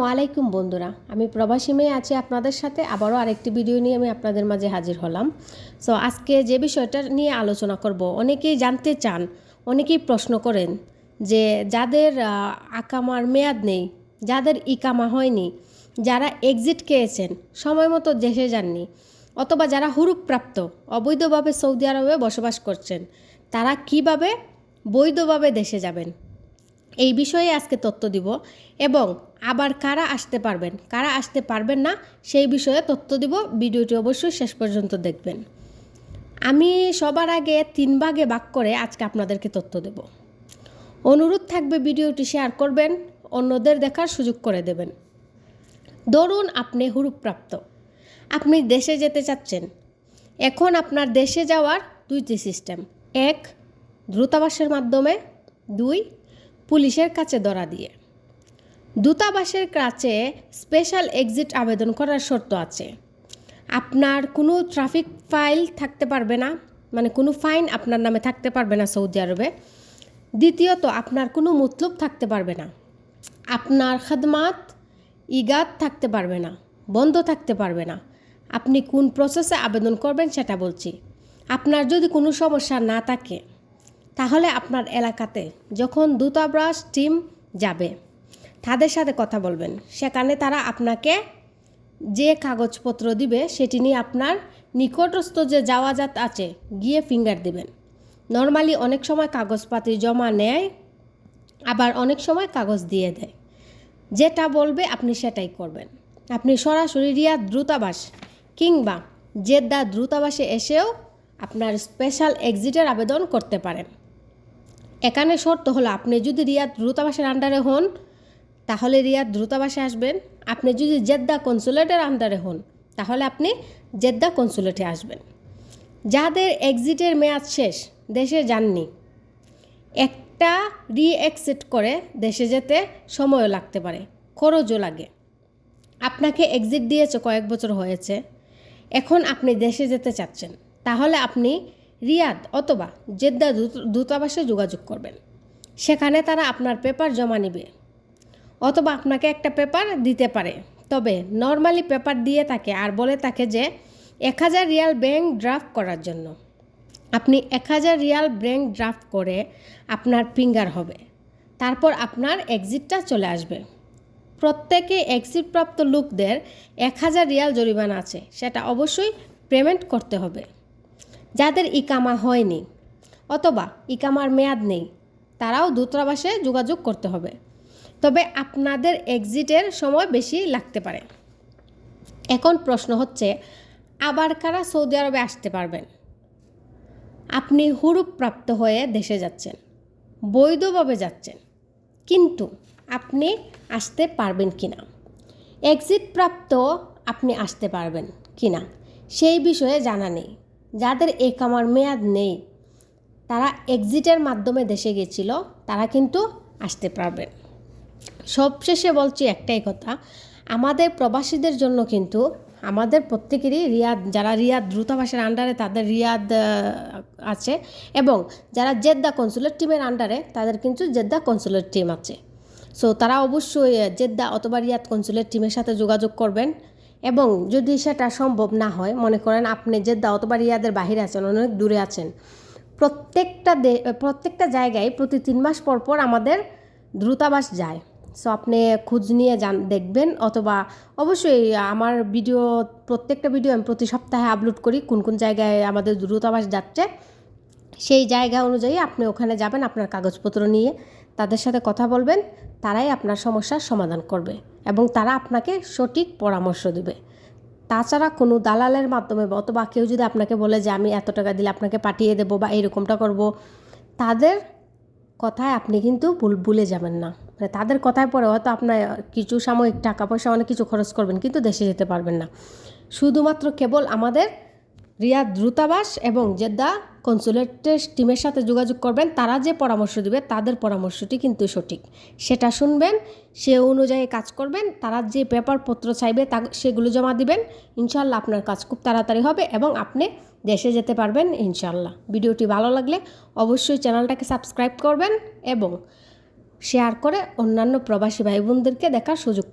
আসসালামু আলাইকুম বন্ধুরা। আমি প্রবাসী মেয়ে আছি আপনাদের সাথে। আবারও আরেকটি ভিডিও নিয়ে আমি আপনাদের মাঝে হাজির হলাম। সো আজকে যে বিষয়টা নিয়ে আলোচনা করব, অনেকেই জানতে চান, অনেকেই প্রশ্ন করেন যে যাদের আকামার মেয়াদ নেই, যাদের ইকামা হয়নি, যারা এক্সিট খেয়েছেন, সময় মতো দেশে যাননি, অথবা যারা হুরুপপ্রাপ্ত অবৈধভাবে সৌদি আরবে বসবাস করছেন, তারা কীভাবে বৈধভাবে দেশে যাবেন? এই বিষয়ে আজকে তথ্য দিব এবং আবার কারা আসতে পারবেন, কারা আসতে পারবেন না, সেই বিষয়ে তথ্য দিব। ভিডিওটি অবশ্যই শেষ পর্যন্ত দেখবেন। আমি সবার আগে তিন ভাগে ভাগ করে আজকে আপনাদেরকে তথ্য দেব। অনুরোধ থাকবে ভিডিওটি শেয়ার করবেন, অন্যদের দেখার সুযোগ করে দেবেন। ধরুন আপনি হুরুপ্রাপ্ত আপনি দেশে যেতে চাচ্ছেন। এখন আপনার দেশে যাওয়ার দুইটি সিস্টেম। এক, দ্রুতাবাসের মাধ্যমে। দুই পুলিশের কাছে ধরা দিয়ে। দূতাবাসের কাছে স্পেশাল এক্সিট আবেদন করার শর্ত আছে। আপনার কোনো ট্রাফিক ফাইল থাকতে পারবে না মানে কোনো ফাইন আপনার নামে থাকতে পারবে না সৌদি আরবে। দ্বিতীয়ত, আপনার কোনো মতলব থাকতে পারবে না। আপনার খাদমাত ইগাত থাকতে পারবে না, বন্ধ থাকতে পারবে না। আপনি কোন প্রসেসে আবেদন করবেন সেটা বলছি। আপনার যদি কোনো সমস্যা না থাকে তাহলে আপনার এলাকাতে যখন দূতাবাস টিম যাবে, তাদের সাথে কথা বলবেন। সেখানে তারা আপনাকে যে কাগজপত্র দিবে, সেটি নিয়ে আপনার নিকটস্থ যে যাওয়াজাত আছে, গিয়ে ফিঙ্গার দিবেন। নর্মালি অনেক সময় কাগজপাতি জমা নেয়, আবার অনেক সময় কাগজ দিয়ে দেয়। যেটা বলবে আপনি সেটাই করবেন। আপনি সরাসরি রিয়াদ দ্রুতাবাস কিংবা জেদ্দা দ্রুতাবাসে এসেও আপনার স্পেশাল এক্সিটের আবেদন করতে পারেন। এখানে শর্ত হলো, আপনি যদি রিয়াদ দ্রুতাবাসের আন্ডারে হন, তাহলে রিয়াদ দ্রুতাবাসে আসবেন। আপনি যদি জেদ্দা কনসুলেটের আন্ডারে হন, তাহলে আপনি জেদ্দা কনসুলেটে আসবেন। যাদের এক্সিটের মেয়াদ শেষ, দেশে যাননি, একটা রি এক্সিট করে দেশে যেতে সময়ও লাগতে পারে, খরচও লাগে। আপনাকে এক্সিট দিয়েছে কয়েক বছর হয়েছে, এখন আপনি দেশে যেতে চাচ্ছেন, তাহলে আপনি রিয়াদ অথবা জেদ্দা দূতাবাসে যোগাযোগ করবেন। সেখানে তারা আপনার পেপার জমা নেবে। অথবা আপনাকে একটা পেপার দিতে পারে। তবে নর্মালি পেপার দিয়ে থাকে আর বলে থাকে যে এক হাজার রিয়াল ব্যাংক ড্রাফট করার জন্য। আপনি এক হাজার রিয়াল ব্যাংক ড্রাফট করে আপনার ফিঙ্গার হবে। তারপর আপনার এক্সিটটা চলে আসবে। প্রত্যেকে এক্সিটপ্রাপ্ত লোকদের এক হাজার রিয়াল জরিমানা আছে। সেটা অবশ্যই পেমেন্ট করতে হবে। যাদের ইকামা হয়নি অথবা ইকামার মেয়াদ নেই, তারাও দূতাবাসে যোগাযোগ করতে হবে। তবে আপনাদের এক্সিটের সময় বেশি লাগতে পারে। এখন প্রশ্ন হচ্ছে, আবার কারা সৌদি আরবে আসতে পারবেন? আপনি হুরুপ্রাপ্ত হয়ে দেশে যাচ্ছেন, বৈধভাবে যাচ্ছেন, কিন্তু আপনি আসতে পারবেন কি না এক্সিট প্রাপ্ত আপনি আসতে পারবেন কি না সেই বিষয়ে জানা নেই। যাদের একামার মেয়াদ নেই, তারা এক্সিটের মাধ্যমে দেশে গেছিল, তারা কিন্তু আসতে পারবেন সবশেষে বলছি একটাই কথা, আমাদের প্রবাসীদের জন্য কিন্তু আমাদের প্রত্যেকেরই রিয়াদ, যারা রিয়াদ দ্রুতাবাসের আন্ডারে তাদের রিয়াদ আছে এবং যারা জেদ্দা কনসুলেট টিমের আন্ডারে তাদের কিন্তু জেদ্দা কনসুলেট টিম আছে। সো তারা অবশ্যই জেদ্দা অথবা রিয়াদ কনসুলেট টিমের সাথে যোগাযোগ করবেন। এবং যদি সেটা সম্ভব না হয়, মনে করেন আপনি জেদ্দা অথবা রিয়াদের বাহিরে আছেন, অনেক দূরে আছেন, প্রত্যেকটা প্রত্যেকটা জায়গায় প্রতি তিন মাস পর পর আমাদের দ্রুতাবাস যায়। সো আপনি খোঁজ নিয়ে যান, দেখবেন অথবা অবশ্যই আমার ভিডিও প্রত্যেকটা ভিডিও আমি প্রতি সপ্তাহে আপলোড করি, কোন কোন জায়গায় আমাদের দ্রুতাবাস যাচ্ছে। সেই জায়গা অনুযায়ী আপনি ওখানে যাবেন, আপনার কাগজপত্র নিয়ে তাদের সাথে কথা বলবেন, তারাই আপনার সমস্যার সমাধান করবে। এবং তারা আপনাকে সঠিক পরামর্শ দেবে। তাছাড়া কোনো দালালের মাধ্যমে অথবা কেউ যদি আপনাকে বলে যে, আমি এত টাকা দিলে আপনাকে পাঠিয়ে দেবো বা এরকমটা করব, তাদের কথায় আপনি কিন্তু ভুল, ভুলে যাবেন না। মানে তাদের কথায় পরে হয়তো আপনার কিছু সাময়িক টাকা পয়সা অনেক কিছু খরচ করবেন, কিন্তু দেশে যেতে পারবেন না। শুধুমাত্র কেবল আমাদের রিয়াদ দ্রুতাবাস এবং জেদ্দা কনসুলেটের টিমের সাথে যোগাযোগ করবেন। তারা যে পরামর্শ দিবে, তাদের পরামর্শটি কিন্তু সঠিক। সেটা শুনবেন, সে অনুযায়ী কাজ করবেন, তারা যে পেপারপত্র চাইবে তা সেগুলো জমা দিবেন। ইনশাল্লাহ আপনার কাজ খুব তাড়াতাড়ি হবে এবং আপনি দেশে যেতে পারবেন ইনশাল্লাহ ভিডিওটি ভালো লাগলে অবশ্যই চ্যানেলটাকে সাবস্ক্রাইব করবেন এবং শেয়ার করে অন্যান্য প্রবাসী ভাই বোনদেরকে দেখার সুযোগ